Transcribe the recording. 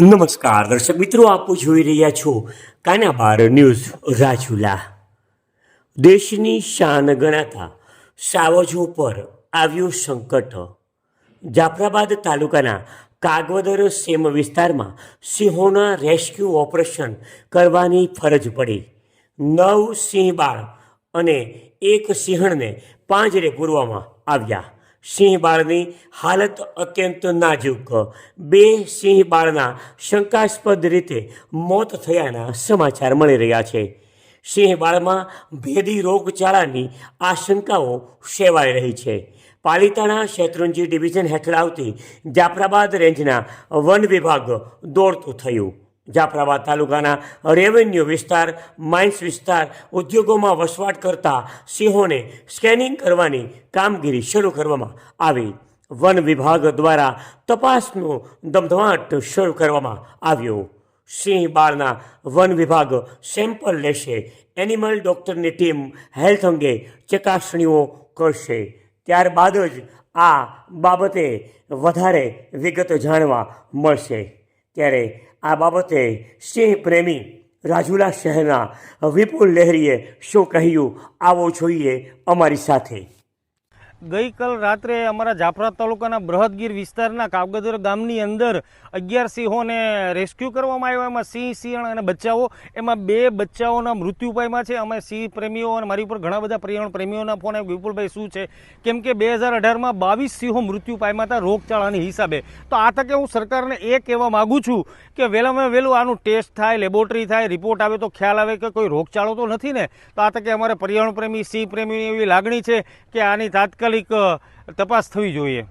નમસ્કાર, દર્શક મિત્રો, આપો જોઈ રહ્યા છો કાનાબાર ન્યૂઝ રાજુલા. દેશની શાન ગણાતા સાવજો પર આવ્યું સંકટ. જાફરાબાદ તાલુકાના કાગવદર સેમ વિસ્તારમાં સિંહોના રેસ્ક્યુ ઓપરેશન કરવાની ફરજ પડી. નવ સિંહ બાળ અને એક સિંહણને પાંજરે પૂરવામાં આવ્યા. સિંહ બાળની હાલત અત્યંત નાજુક. બે સિંહ બાળના શંકાસ્પદ રીતે મોત થયાના સમાચાર મળી રહ્યા છે. સિંહ બાળમાં ભેદી રોગચાળાની આશંકાઓ સેવાઈ રહી છે. પાલિતાણા શેત્રુંજી ડિવિઝન હેઠળ આવતી જાફરાબાદ રેન્જના વન વિભાગ દોડતું થયું. જાફરાબાદ તાલુકાના રેવન્યુ વિસ્તાર, માઇન્સ વિસ્તાર ઉદ્યોગોમાં વસવાટ કરતા સિંહોને સ્કેનિંગ કરવાની કામગીરી શરૂ કરવામાં આવી. વન વિભાગ દ્વારા તપાસનો ધમધમાટ શરૂ કરવામાં આવ્યો. સિંહ બાળના વન વિભાગ સેમ્પલ લેશે. એનિમલ ડૉક્ટરની ટીમ હેલ્થ અંગે ચકાસણીઓ કરશે. ત્યારબાદ જ આ બાબતે વધારે વિગત જાણવા મળશે. ત્યારે આ બાબતે સિંહ પ્રેમી રાજુલા શહેરના વિપુલ લહેરીએ શું કહ્યું? આવો જોઈએ અમારી સાથે. ગઈકાલ રાત્રે અમારા જાફરા તાલુકાના બૃહદગીર વિસ્તારના કાગદર ગામની અંદર અગિયાર સિંહોને રેસ્ક્યુ કરવામાં આવ્યા. એમાં સિંહ, સિંહણ અને બચ્ચાઓ. એમાં બે બચ્ચાઓના મૃત્યુ પામ્યા છે. અમે સિંહ પ્રેમીઓ અને મારી ઉપર ઘણા બધા પર્યાવરણ પ્રેમીઓના ફોન આવ્યા. વિપુલભાઈ, શું છે? કેમ કે બે હજાર અઢારમાં બાવીસ સિંહો મૃત્યુ પામ્યા હતા રોગચાળાની હિસાબે. તો આ તકે હું સરકારને એ કહેવા માગું છું કે વહેલામાં વહેલું આનું ટેસ્ટ થાય, લેબોરેટરી થાય, રિપોર્ટ આવે તો ખ્યાલ આવે કે કોઈ રોગચાળો તો નથી ને? તો આ તકે અમારે પર્યાવરણ પ્રેમી, સિંહ પ્રેમીની એવી લાગણી છે કે આની તાત્કાલિક અ, તપાસ થવી જોઈએ.